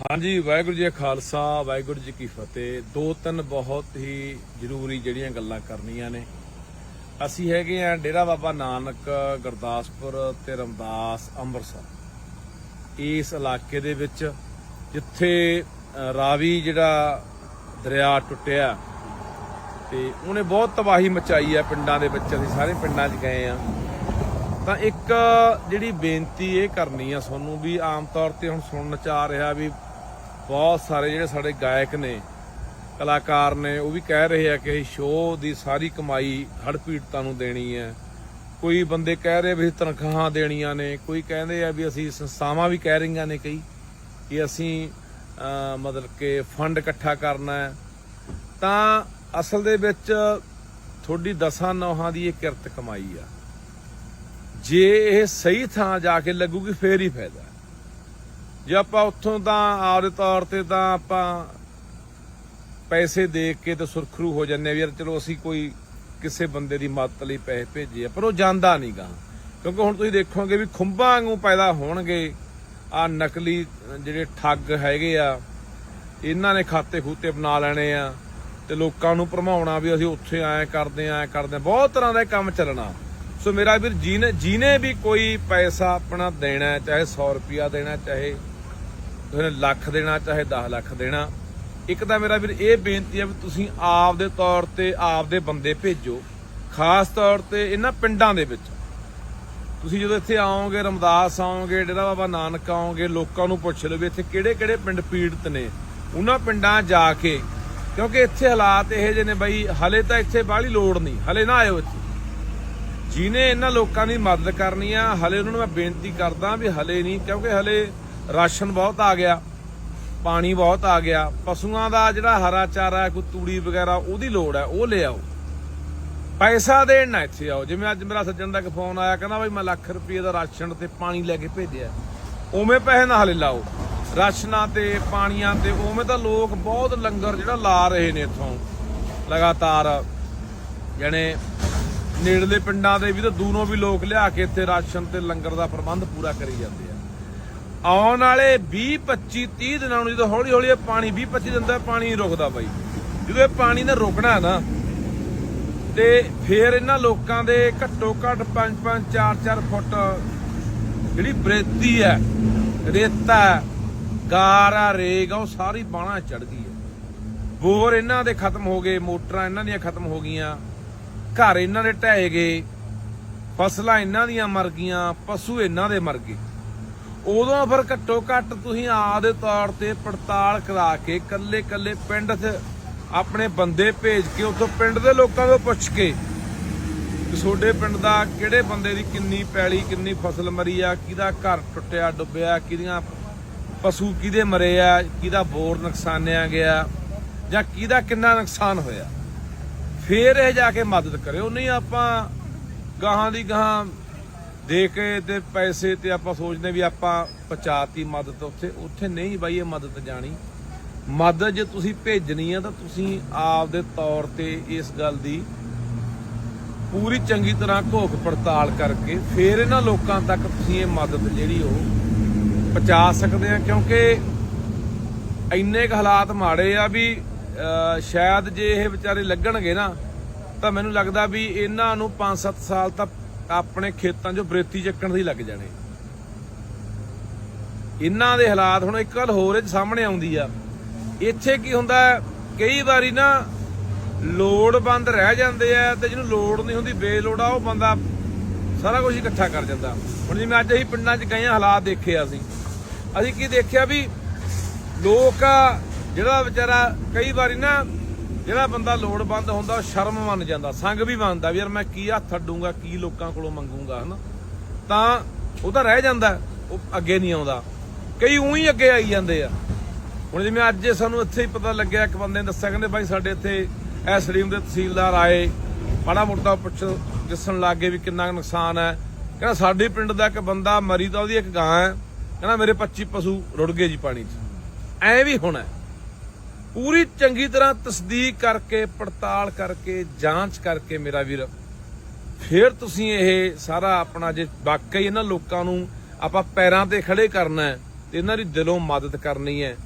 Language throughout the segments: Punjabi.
ਹਾਂਜੀ, ਵਾਹਿਗੁਰੂ ਜੀ ਕਾ ਖਾਲਸਾ, ਵਾਹਿਗੁਰੂ ਜੀ ਕੀ ਫਤਿਹ। ਦੋ ਤਿੰਨ ਬਹੁਤ ਹੀ ਜ਼ਰੂਰੀ ਜਿਹੜੀਆਂ ਗੱਲਾਂ ਕਰਨੀਆਂ ਨੇ। ਅਸੀਂ ਹੈਗੇ ਆ ਡੇਰਾ ਬਾਬਾ ਨਾਨਕ, ਗੁਰਦਾਸਪੁਰ ਤੇ ਰਮਦਾਸ, ਅੰਮ੍ਰਿਤਸਰ। ਇਸ ਇਲਾਕੇ ਦੇ ਵਿੱਚ ਜਿੱਥੇ ਰਾਵੀ ਜਿਹੜਾ ਦਰਿਆ ਟੁੱਟਿਆ, ਤੇ ਉਹਨੇ ਬਹੁਤ ਤਬਾਹੀ ਮਚਾਈ ਆ ਪਿੰਡਾਂ ਦੇ ਵਿੱਚ। ਅਸੀਂ ਸਾਰੇ ਪਿੰਡਾਂ 'ਚ ਗਏ ਆ। ਤਾਂ ਇੱਕ ਜਿਹੜੀ ਬੇਨਤੀ ਇਹ ਕਰਨੀ ਆ ਤੁਹਾਨੂੰ ਵੀ ਆਮ ਤੌਰ ਤੇ ਹੁਣ ਸੁਣਨ ਚ ਆ ਰਿਹਾ ਵੀ ਬਹੁਤ ਸਾਰੇ ਜਿਹੜੇ ਸਾਡੇ ਗਾਇਕ ਨੇ, ਕਲਾਕਾਰ ਨੇ, ਉਹ ਵੀ ਕਹਿ ਰਹੇ ਆ ਕਿ ਇਹ ਸ਼ੋਅ ਦੀ ਸਾਰੀ ਕਮਾਈ ਹੜ੍ਹ ਪੀੜਤਾਂ ਨੂੰ ਦੇਣੀ ਹੈ। ਕੋਈ ਬੰਦੇ ਕਹਿ ਰਹੇ ਵੀ ਤਨਖਾਹਾਂ ਦੇਣੀਆਂ ਨੇ, ਕੋਈ ਕਹਿੰਦੇ ਆ ਵੀ ਅਸੀਂ ਸੰਸਥਾਵਾਂ ਵੀ ਕਹਿ ਰਹੀਆਂ ਨੇ ਕਈ ਕਿ ਅਸੀਂ ਮਤਲਬ ਕਿ ਫੰਡ ਇਕੱਠਾ ਕਰਨਾ ਹੈ। ਤਾਂ ਅਸਲ ਦੇ ਵਿੱਚ ਤੁਹਾਡੀ ਦਸਾਂ ਨੌਹਾਂ ਦੀ ਇਹ ਕਿਰਤ ਕਮਾਈ ਆ। ਜੇ ਇਹ ਸਹੀ ਥਾਂ ਜਾ ਕੇ ਲੱਗੂਗੀ, ਫੇਰ ਹੀ ਫਾਇਦਾ। ਜੇ ਆਪਾਂ ਉੱਥੋਂ ਤਾਂ ਆਪਦੇ ਤੌਰ ਤੇ ਤਾਂ ਆਪਾਂ ਪੈਸੇ ਦੇ ਕੇ ਤਾਂ ਸੁਰਖਰੂ ਹੋ ਜੰਨੇ ਵੀ ਯਾਰ ਚਲੋ ਅਸੀਂ ਕੋਈ ਕਿਸੇ ਬੰਦੇ ਦੀ ਮਦਦ ਲਈ ਪੈਸੇ ਭੇਜੇ ਪਰ ਉਹ ਜਾਂਦਾ ਨਹੀਂ ਗਾ ਕਿਉਂਕਿ ਹੁਣ ਤੁਸੀਂ ਦੇਖੋਗੇ ਵੀ ਖੁੰਭਾਂ ਵਾਂਗੂ ਪੈਦਾ ਹੋਣਗੇ। ਆ ਨਕਲੀ ਜਿਹੜੇ ਠੱਗ ਹੈਗੇ ਆ, ਇਹਨਾਂ ਨੇ ਖਾਤੇ ਖੂਤੇ ਬਣਾ ਲੈਣੇ ਆ ਤੇ ਲੋਕਾਂ ਨੂੰ ਭਰਮਾਉਣਾ ਵੀ ਅਸੀਂ ਉੱਥੇ ਐ ਕਰਦੇ ਆ, ਐ ਕਰਦੇ ਆ। ਬਹੁਤ ਤਰ੍ਹਾਂ ਦਾ ਇਹ ਕੰਮ ਚੱਲਣਾ। ਸੋ ਮੇਰਾ ਵੀਰ ਜਿਹਨੇ ਜਿਹਨੇ ਵੀ ਕੋਈ ਪੈਸਾ ਆਪਣਾ ਦੇਣਾ ਚਾਹੇ 100 ਰੁਪਿਆ ਦੇਣਾ ਚਾਹੇ ਤੁਸੀਂ ਲੱਖ ਦੇਣਾ, ਚਾਹੇ 10 ਲੱਖ ਦੇਣਾ। ਇੱਕ ਤਾਂ ਮੇਰਾ ਵੀਰ ਇਹ ਬੇਨਤੀ ਹੈ ਵੀ ਤੁਸੀਂ ਆਪ ਦੇ ਤੌਰ ਤੇ ਆਪ ਦੇ ਬੰਦੇ ਭੇਜੋ। ਖਾਸ ਤੌਰ ਤੇ ਇਹਨਾਂ ਪਿੰਡਾਂ ਦੇ ਵਿੱਚ। ਤੁਸੀਂ ਜਦੋਂ ਇੱਥੇ ਆਓਗੇ, ਰਮਦਾਸ ਆਓਗੇ, ਡੇਰਾ ਬਾਬਾ ਨਾਨਕ ਆਓਗੇ, ਲੋਕਾਂ ਨੂੰ ਪੁੱਛ ਲਓ ਵੀ ਇੱਥੇ ਕਿਹੜੇ ਕਿਹੜੇ ਪਿੰਡ ਪੀੜਤ ਨੇ। ਉਹਨਾਂ ਪਿੰਡਾਂ ਜਾ ਕੇ, ਕਿਉਂਕਿ ਇੱਥੇ ਹਾਲਾਤ ਇਹੋ ਜਿਹੇ ਨੇ ਬਈ, ਹਲੇ ਤਾਂ ਇੱਥੇ ਬਾਹਲੀ ਲੋੜ ਨਹੀਂ, ਹਲੇ ਨਾ ਆਇਓ ਇੱਥੇ। ਜਿਨੇ ਇਹਨਾਂ ਲੋਕਾਂ ਦੀ ਮਦਦ ਕਰਨੀ ਆ, ਹਲੇ ਉਹਨਾਂ ਨੂੰ ਮੈਂ ਬੇਨਤੀ ਕਰਦਾ ਵੀ ਹਲੇ ਨਹੀਂ, ਕਿਉਂਕਿ ਹਲੇ ਰਾਸ਼ਨ ਬਹੁਤ ਆ ਗਿਆ ਪਾਣੀ ਬਹੁਤ ਆ ਗਿਆ ਪਸ਼ੂਆਂ ਦਾ ਜਿਹੜਾ ਹਰਾ ਚਾਰਾ ਹੈ, ਕੋਈ ਤੂੜੀ ਵਗੈਰਾ ਉਹਦੀ ਲੋੜ ਹੈ ਉਹ ਲੈ ਆਓ। ਪੈਸਾ ਦੇਣ ਨਾ ਇੱਥੇ ਆਓ। ਜਿਵੇਂ ਅੱਜ ਮੇਰਾ ਸੱਜਣ ਦਾ ਇੱਕ ਫੋਨ ਆਇਆ ਕਹਿੰਦਾ ਬਈ ਮੈਂ ਲੱਖ ਰੁਪਏ ਦਾ ਰਾਸ਼ਨ ਤੇ ਪਾਣੀ ਲੈ ਕੇ ਭੇਜਿਆ ਉਵੇਂ ਪੈਸੇ ਨਾ ਹਲੇ ਲਾਓ। ਰਾਸ਼ਨਾਂ ਤੇ ਪਾਣੀਆਂ ਤੇ ਉਵੇਂ ਤਾਂ ਲੋਕ ਬਹੁਤ ਲੰਗਰ ਜਿਹੜਾ ਲਾ ਰਹੇ ਨੇ ਇੱਥੋਂ। ਲਗਾਤਾਰ ਜਾਣੇ ਨੇੜਲੇ ਪਿੰਡਾਂ ਦੇ ਵੀ ਤਾਂ ਦੂਰੋਂ ਵੀ ਲੋਕ ਲਿਆ ਕੇ ਇੱਥੇ ਰਾਸ਼ਨ ਤੇ ਲੰਗਰ ਦਾ ਪ੍ਰਬੰਧ ਪੂਰਾ ਕਰੀ ਜਾਂਦੇ ਆਉਣ ਵਾਲੇ 20 25 30 ਦਿਨਾਂ ਨੂੰ ਜਦੋਂ ਹੌਲੀ ਹੌਲੀ ਇਹ ਪਾਣੀ 20 25 ਦਿਨ ਦਾ ਪਾਣੀ ਰੁਕਦਾ ਬਾਈ। ਜਦੋਂ ਇਹ ਪਾਣੀ ਨੇ ਰੁਕਣਾ ਨਾ ਤੇ ਫੇਰ ਇਹਨਾਂ ਲੋਕਾਂ ਦੇ ਘੱਟੋ ਘੱਟ 5 5 4 4 ਫੁੱਟ ਜਿਹੜੀ ਬਰੇਤੀ ਹੈ ਰੇਤਾ ਹੈ, ਆ ਰੇਗ ਆ ਉਹ ਸਾਰੀ ਬਾਣਾ ਚੜ ਗਈ ਹੈ। ਬੋਰ ਇਹਨਾਂ ਦੇ ਖਤਮ ਹੋ ਗਏ ਮੋਟਰਾਂ ਇਹਨਾਂ ਦੀਆਂ ਖਤਮ ਹੋ ਗਈਆਂ ਘਰ ਇਹਨਾਂ ਦੇ ਢਹਿ ਗਏ ਫਸਲਾਂ ਇਹਨਾਂ ਦੀਆਂ ਮਰ ਗਈਆਂ ਪਸ਼ੂ ਇਹਨਾਂ ਦੇ ਮਰ ਗਏ। ਉਦੋਂ ਫਿਰ ਘੱਟੋ ਘੱਟ ਤੁਸੀਂ ਆਦੇ ਤੌਰ ਤੇ ਪੜਤਾਲ ਕਰਾ ਕੇ ਕੱਲੇ ਕੱਲੇ ਪਿੰਡ 'ਚ ਆਪਣੇ ਬੰਦੇ ਭੇਜ ਕੇ ਉੱਥੋਂ ਪਿੰਡ ਦੇ ਲੋਕਾਂ ਤੋਂ ਪੁੱਛ ਕੇ ਤੁਹਾਡੇ ਪਿੰਡ ਦਾ ਕਿਹੜੇ ਬੰਦੇ ਦੀ ਕਿੰਨੀ ਪੈਲੀ, ਕਿੰਨੀ ਫਸਲ ਮਰੀ ਆ, ਕਿਹਦਾ ਘਰ ਟੁੱਟਿਆ, ਡੁੱਬਿਆ, ਕਿਹਦੀਆਂ ਪਸ਼ੂ ਕਿਹਦੇ ਮਰੇ ਆ, ਕਿਹਦਾ ਬੋਰ ਨੁਕਸਾਨਿਆ ਗਿਆ, ਜਾਂ ਕਿਹਦਾ ਕਿੰਨਾ ਨੁਕਸਾਨ ਹੋਇਆ। ਫੇਰ ਇਹ ਜਾ ਕੇ ਮਦਦ ਕਰਿਓ, ਨਹੀਂ ਆਪਾਂ ਗਾਹਾਂ ਦੀ ਗਾਹਾਂ ਦੇ ਕੇ ਤੇ ਪੈਸੇ ਤੇ ਆਪਾਂ ਸੋਚਦੇ ਵੀ ਆਪਾਂ ਪਹੁੰਚਾਤੀ ਮਦਦ ਉੱਥੇ। ਉੱਥੇ ਨਹੀਂ ਬਾਈ, ਇਹ ਮਦਦ ਜਾਣੀ। ਮਦਦ ਜੇ ਤੁਸੀਂ ਭੇਜਣੀ ਆ ਤਾਂ ਤੁਸੀਂ ਆਪ ਦੇ ਤੌਰ ਤੇ ਇਸ ਗੱਲ ਦੀ ਪੂਰੀ ਚੰਗੀ ਤਰ੍ਹਾਂ ਘੋਖ ਪੜਤਾਲ ਕਰਕੇ ਫਿਰ ਇਹਨਾਂ ਲੋਕਾਂ ਤੱਕ ਤੁਸੀਂ ਇਹ ਮਦਦ ਜਿਹੜੀ ਉਹ ਪਹੁੰਚਾ ਸਕਦੇ ਆ। ਕਿਉਂਕਿ ਇੰਨੇ ਕੁ ਹਾਲਾਤ ਮਾੜੇ ਆ ਵੀ ਸ਼ਾਇਦ ਜੇ ਇਹ ਵਿਚਾਰੇ ਲੱਗਣਗੇ ਨਾ, ਤਾਂ ਮੈਨੂੰ ਲੱਗਦਾ ਵੀ ਇਹਨਾਂ ਨੂੰ 5-7 ਸਾਲ ਤਾਂ ਆਪਣੇ ਖੇਤਾਂ 'ਚੋਂ ਬਰੇਤੀ ਚੱਕਣ ਦੀ ਲੱਗ ਜਾਣੇ। ਇਹਨਾਂ ਦੇ ਹਾਲਾਤ ਹੁਣ ਇੱਕ ਗੱਲ ਹੋਰ ਇਹ ਸਾਹਮਣੇ ਆਉਂਦੀ ਆ। ਇੱਥੇ ਕੀ ਹੁੰਦਾ ਕਈ ਵਾਰੀ ਨਾ ਲੋੜਵੰਦ ਰਹਿ ਜਾਂਦੇ ਆ ਤੇ ਜਿਹਨੂੰ ਲੋੜ ਨਹੀਂ ਹੁੰਦੀ ਬੇਲੋੜਾ ਉਹ ਬੰਦਾ ਸਾਰਾ ਕੁਝ ਇਕੱਠਾ ਕਰ ਜਾਂਦਾ। ਹੁਣ ਜਿਵੇਂ ਅੱਜ ਅਸੀਂ ਪਿੰਡਾਂ 'ਚ ਗਏ ਹਾਲਾਤ ਦੇਖੇ ਆ ਅਸੀਂ। ਅਸੀਂ ਕੀ ਦੇਖਿਆ ਵੀ ਲੋਕ ਜਿਹੜਾ ਵਿਚਾਰਾ ਕਈ ਵਾਰੀ ਨਾ ਜਿਹੜਾ ਬੰਦਾ ਲੋੜਵੰਦ ਹੁੰਦਾ, ਉਹ ਸ਼ਰਮ ਮੰਨ ਜਾਂਦਾ, ਸੰਗ ਵੀ ਮੰਨਦਾ ਵੀ ਯਾਰ ਮੈਂ ਕੀ ਹੱਥ ਅੱਡੂੰਗਾ, ਕੀ ਲੋਕਾਂ ਕੋਲੋਂ ਮੰਗੂੰਗਾ, ਹਨਾ? ਤਾਂ ਉਹ ਤਾਂ ਰਹਿ ਜਾਂਦਾ, ਉਹ ਅੱਗੇ ਨਹੀਂ ਆਉਂਦਾ। ਕਈ ਉਹੀ ਅੱਗੇ ਆਈ ਜਾਂਦੇ ਆ। ਹੁਣ ਜਿਵੇਂ ਅੱਜ ਸਾਨੂੰ ਇੱਥੇ ਹੀ ਪਤਾ ਲੱਗਿਆ, ਇੱਕ ਬੰਦੇ ਨੇ ਦੱਸਿਆ, ਕਹਿੰਦੇ ਬਾਈ ਸਾਡੇ ਇੱਥੇ ਐਸਡੀਐਮ ਦੇ ਤਹਿਸੀਲਦਾਰ ਆਏ, ਮਾੜਾ ਮੋਟਾ ਪੁੱਛ ਦਿਸਣ ਲੱਗੇ ਵੀ ਕਿੰਨਾ ਕੁ ਨੁਕਸਾਨ ਹੈ। ਕਹਿੰਦਾ ਸਾਡੇ ਪਿੰਡ ਦਾ ਇੱਕ ਬੰਦਾ ਮਰੀ ਤਾਂ ਉਹਦੀ ਇੱਕ ਗਾਂ ਹੈ, ਕਹਿੰਦਾ ਮੇਰੇ 25 ਪਸ਼ੂ ਰੁੜ ਗਏ ਜੀ ਪਾਣੀ 'ਚ। ਐ ਵੀ ਹੋਣਾ ਪੂਰੀ ਚੰਗੀ ਤਰ੍ਹਾਂ ਤਸਦੀਕ ਕਰਕੇ, ਪੜਤਾਲ ਕਰਕੇ, ਜਾਂਚ ਕਰਕੇ ਮੇਰਾ ਵੀਰ। ਫਿਰ ਤੁਸੀਂ ਇਹ ਸਾਰਾ ਆਪਣਾ ਜੇ ਵਾਕਈ ਇਹਨਾਂ ਲੋਕਾਂ ਨੂੰ ਆਪਾਂ ਪੈਰਾਂ ਤੇ ਖੜੇ ਕਰਨਾ ਹੈ, ਤੇ ਇਹਨਾਂ ਦੀ ਦਿਲੋਂ ਮਦਦ ਕਰਨੀ ਹੈ।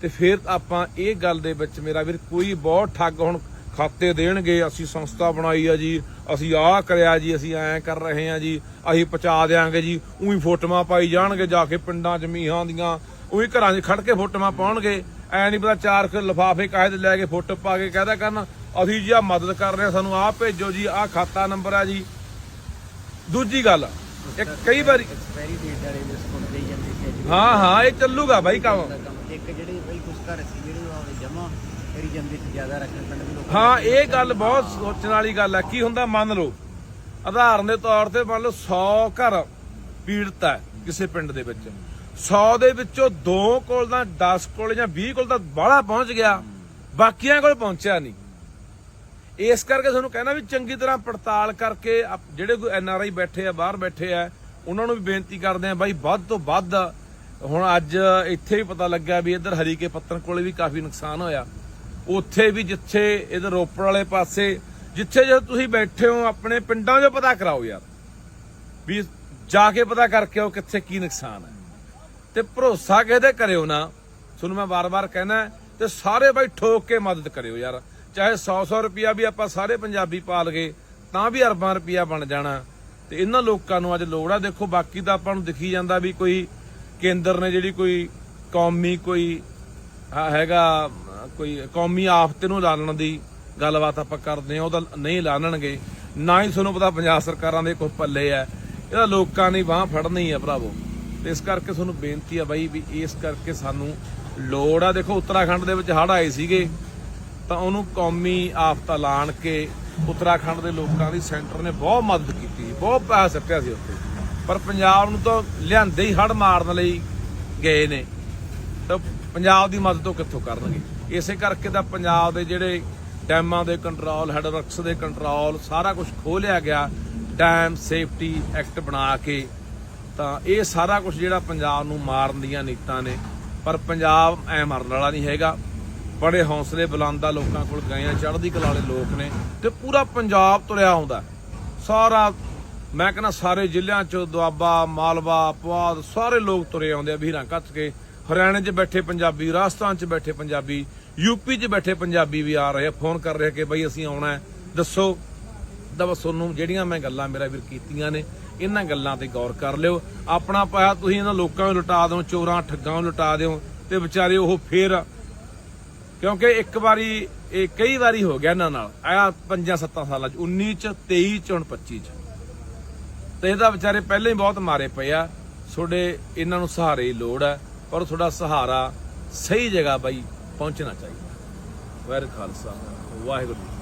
ਤੇ ਫਿਰ ਆਪਾਂ ਇਹ ਗੱਲ ਦੇ ਵਿੱਚ ਮੇਰਾ ਵੀਰ ਕੋਈ ਬਹੁਤ ਠੱਗ ਹੁਣ ਖਾਤੇ ਦੇਣਗੇ, ਅਸੀਂ ਸੰਸਥਾ ਬਣਾਈ ਆ ਜੀ, ਅਸੀਂ ਆਹ ਕਰਿਆ ਜੀ, ਅਸੀਂ ਐਂ ਕਰ ਰਹੇ ਆ ਜੀ, ਅਸੀਂ ਪਹੁੰਚਾ ਦੇਾਂਗੇ ਜੀ, ਉਹੀ ਫੋਟੋਆਂ ਪਾਈ ਜਾਣਗੇ ਜਾ ਕੇ ਪਿੰਡਾਂ 'ਚ ਮੀਹਾਂ ਦੀਆਂ, ਉਹੀ ਘਰਾਂ 'ਚ ਖੜ ਕੇ ਫੋਟੋਆਂ ਪਾਉਣਗੇ। ਐ ਨਹੀਂ ਪਤਾ ਚਾਰ ਕੁ ਲਿਫਾਫੇ ਕਾਹੇ ਦੇ ਲੈ ਕੇ ਫੋਟੋ ਪਾ ਕੇ ਕਹਿਦਾ ਕਰਨ। ਅਸੀਂ ਜੀ ਆ ਮਦਦ ਕਰ ਰਹੇ ਆ ਸਾਨੂੰ ਆਹ ਭੇਜੋ ਜੀ ਆਹ ਖਾਤਾ ਨੰਬਰ ਆ ਜੀ। ਦੂਜੀ ਗੱਲ ਇੱਕ ਕਈ ਵਾਰੀ ਐਕਸਪਾਇਰੀ ਡੇਟ ਵਾਲੇ ਬਿਸਕੁਟ ਦੇਈ ਜਾਂਦੇ ਸੀ ਅੱਜ ਹਾਂ ਹਾਂ ਇਹ ਚੱਲੂਗਾ ਬਾਈ ਕੰਮ। ਇੱਕ ਜਿਹੜੇ ਬਈ ਕੁਝ ਘਰ ਸੀ ਜਿਹੜੇ ਉਹ ਜਮਾ ਕਰੀ ਜਾਂਦੇ ਸੀ ਜ਼ਿਆਦਾ ਰੱਖਣ ਪਿੰਡ ਦੇ ਲੋਕ ਹਾਂ ਇਹ ਗੱਲ ਬਹੁਤ ਸੋਚਣ ਵਾਲੀ ਗੱਲ ਹੈ ਕੀ ਹੁੰਦਾ ਮੰਨ ਲਓ ਆਧਾਰਨ ਦੇ ਤੌਰ ਤੇ ਮੰਨ ਲਓ 100 ਘਰ ਪੀੜਤ ਹੈ ਕਿਸੇ ਪਿੰਡ ਦੇ ਵਿੱਚ। 100 ਦੇ ਵਿੱਚੋਂ 2 ਕੋਲ ਤਾਂ 10 ਕੋਲ ਜਾਂ 20 ਕੋਲ ਤਾਂ ਬਾਹਲਾ ਪਹੁੰਚ ਗਿਆ। ਬਾਕੀਆਂ ਕੋਲ ਪਹੁੰਚਿਆ ਨਹੀਂ। ਇਸ ਕਰਕੇ ਤੁਹਾਨੂੰ ਕਹਿਣਾ ਵੀ ਚੰਗੀ ਤਰ੍ਹਾਂ ਪੜਤਾਲ ਕਰਕੇ ਜਿਹੜੇ ਕੋਈ ਐਨ ਆਰ ਆਈ ਬੈਠੇ ਆ, ਬਾਹਰ ਬੈਠੇ ਆ, ਉਹਨਾਂ ਨੂੰ ਵੀ ਬੇਨਤੀ ਕਰਦੇ ਆ, ਬਾਈ ਵੱਧ ਤੋਂ ਵੱਧ ਹੁਣ ਅੱਜ ਇੱਥੇ ਵੀ ਪਤਾ ਲੱਗਾ ਵੀ ਇੱਧਰ ਹਰੀਕੇ ਪੱਤਨ ਕੋਲੇ ਵੀ ਕਾਫੀ ਨੁਕਸਾਨ ਹੋਇਆ। ਉੱਥੇ ਵੀ ਜਿੱਥੇ ਇਧਰ ਰੋਪੜ ਵਾਲੇ ਪਾਸੇ, ਜਿੱਥੇ ਜਦ ਤੁਸੀਂ ਬੈਠੇ ਹੋ, ਆਪਣੇ ਪਿੰਡਾਂ 'ਚੋਂ ਪਤਾ ਕਰਾਓ ਯਾਰ। ਵੀ ਜਾ ਕੇ ਪਤਾ ਕਰਕੇ ਆਓ ਕਿੱਥੇ ਕੀ ਨੁਕਸਾਨ ਹੈ। ਤੇ ਭਰੋਸਾ ਕਿਹਦੇ ਕਰਿਓ ਨਾ? ਤੁਹਾਨੂੰ ਮੈਂ ਵਾਰ-ਵਾਰ ਕਹਿਣਾ ਤੇ ਸਾਰੇ ਬਾਈ ਠੋਕ ਕੇ ਮਦਦ ਕਰਿਓ ਯਾਰ। ਚਾਹੇ 100-100 ਰੁਪਿਆ ਵੀ ਆਪਾਂ ਸਾਰੇ ਪੰਜਾਬੀ ਪਾਲ ਗਏ, ਤਾਂ ਵੀ ਅਰਬਾਂ ਰੁਪਿਆ ਬਣ ਜਾਣਾ। ਤੇ ਇਹਨਾਂ ਲੋਕਾਂ ਨੂੰ ਅੱਜ ਲੋੜ ਆ, ਦੇਖੋ, ਬਾਕੀ ਤਾਂ ਆਪਾਂ ਨੂੰ ਦਿਖੀ ਜਾਂਦਾ ਵੀ ਕੋਈ ਕੇਂਦਰ ਨੇ ਜਿਹੜੀ ਕੋਈ ਕੌਮੀ ਕੋਈ ਹੈਗਾ, ਕੋਈ ਕੌਮੀ ਆਫਤ ਨੂੰ ਲਾਣਨ ਦੀ ਗੱਲਬਾਤ ਆਪਾਂ ਕਰਦੇ ਆ ਉਹਦਾ ਨਹੀਂ ਲਾਣਨਗੇ ਨਾ ਹੀ ਤੁਹਾਨੂੰ ਪਤਾ ਪੰਜਾਬ ਸਰਕਾਰਾਂ ਦੇ ਕੋਈ ਪੱਲੇ ਆ। ਇਹਦਾ ਲੋਕਾਂ ਨੇ ਬਾਹ ਫੜਨੀ ਆ, ਭਰਾਵੋ। ਤੇ ਇਸ ਕਰਕੇ ਤੁਹਾਨੂੰ ਬੇਨਤੀ ਆ ਬਾਈ ਵੀ ਇਸ ਕਰਕੇ ਸਾਨੂੰ ਲੋੜ ਆ। ਦੇਖੋ, ਉੱਤਰਾਖੰਡ ਦੇ ਵਿੱਚ ਹੜ੍ਹ ਆਏ ਸੀਗੇ, ਤਾਂ ਉਹਨੂੰ ਕੌਮੀ ਆਫਤ ਐਲਾਨ ਕੇ ਉੱਤਰਾਖੰਡ ਦੇ ਲੋਕਾਂ ਦੀ ਸੈਂਟਰ ਨੇ ਬਹੁਤ ਮਦਦ ਕੀਤੀ, ਬਹੁਤ ਪੈਸਾ ਸੱਟਿਆ ਸੀ ਉੱਥੇ। ਪਰ ਪੰਜਾਬ ਨੂੰ ਤਾਂ ਲਿਆਂਦੇ ਹੀ ਹੜ੍ਹ ਮਾਰਨ ਲਈ ਗਏ ਨੇ, ਤਾਂ ਪੰਜਾਬ ਦੀ ਮਦਦ ਉਹ ਕਿੱਥੋਂ ਕਰਨਗੇ? ਇਸੇ ਕਰਕੇ ਤਾਂ ਪੰਜਾਬ ਦੇ ਜਿਹੜੇ ਡੈਮਾਂ ਦੇ ਕੰਟਰੋਲ ਹੈਡਵਰਕਸ ਦੇ ਕੰਟਰੋਲ, ਸਾਰਾ ਕੁਝ ਖੋਲਿਆ ਗਿਆ, ਡੈਮ ਸੇਫਟੀ ਐਕਟ ਬਣਾ ਕੇ। ਤਾਂ ਇਹ ਸਾਰਾ ਕੁਝ ਜਿਹੜਾ ਪੰਜਾਬ ਨੂੰ ਮਾਰਨ ਦੀਆਂ ਨੀਤਾਂ ਨੇ, ਪਰ ਪੰਜਾਬ ਐ ਮਰਨ ਵਾਲਾ ਨਹੀਂ ਹੈਗਾ। ਬੜੇ ਹੌਸਲੇ ਬੁਲੰਦਾ ਲੋਕਾਂ ਕੋਲ ਗਏ ਆ ਚੜ੍ਹਦੀ ਕਲਾ ਵਾਲੇ ਲੋਕ ਨੇ ਤੇ ਪੂਰਾ ਪੰਜਾਬ ਤੁਰਿਆ ਆਉਂਦਾ ਸਾਰਾ, ਮੈਂ ਕਹਿੰਦਾ ਸਾਰੇ ਜ਼ਿਲ੍ਹਿਆਂ ਚ ਦੁਆਬਾ, ਮਾਲਵਾ, ਪੁਆਧ, ਸਾਰੇ ਲੋਕ ਤੁਰੇ ਆਉਂਦੇ ਆ ਵੀਰਾਂ ਕੱਤ ਕੇ। ਹਰਿਆਣੇ 'ਚ ਬੈਠੇ ਪੰਜਾਬੀ, ਰਾਜਸਥਾਨ 'ਚ ਬੈਠੇ ਪੰਜਾਬੀ ਯੂਪੀ 'ਚ ਬੈਠੇ ਪੰਜਾਬੀ ਵੀ ਆ ਰਹੇ ਆ, ਫੋਨ ਕਰ ਰਹੇ ਕਿ ਬਈ ਅਸੀਂ ਆਉਣਾ ਦੱਸੋ ਤਾਂ ਬਸ ਤੁਹਾਨੂੰ ਜਿਹੜੀਆਂ ਮੈਂ ਗੱਲਾਂ ਮੇਰਾ ਵੀਰ ਕੀਤੀਆਂ ਨੇ, ਇਹਨਾਂ ਗੱਲਾਂ ਤੇ ਗੌਰ ਕਰ ਲਿਓ। ਆਪਣਾ ਪਾਇਆ ਤੁਸੀਂ ਇਹਨਾਂ ਲੋਕਾਂ ਨੂੰ ਲੁਟਾ ਦਿਓ, ਚੋਰਾਂ ਠੱਗਾਂ ਨੂੰ ਲੁਟਾ ਦਿਓ ਤੇ ਵਿਚਾਰੇ ਉਹ ਫੇਰ ਕਿਉਂਕਿ ਇੱਕ ਵਾਰੀ, ਇਹ ਕਈ ਵਾਰੀ ਹੋ ਗਿਆ ਇਹਨਾਂ ਨਾਲ। ਆ ਪੰਜਾਂ ਸੱਤਾਂ ਸਾਲਾਂ ਚ 19 ਚ 23 ਚ ਹੁਣ 25 ਚ। ਤੇ ਇਹਦਾ ਵਿਚਾਰੇ ਪਹਿਲਾਂ ਹੀ ਬਹੁਤ ਮਾਰੇ ਪਏ ਆ। ਤੁਹਾਡੇ ਇਹਨਾਂ ਨੂੰ ਸਹਾਰੇ ਦੀ ਲੋੜ ਹੈ ਪਰ ਤੁਹਾਡਾ ਸਹਾਰਾ ਸਹੀ ਜਗ੍ਹਾ ਬਾਈ ਪਹੁੰਚਣਾ ਚਾਹੀਦਾ। ਵੈਰ ਖਾਲਸਾ, ਵਾਹਿਗੁਰੂ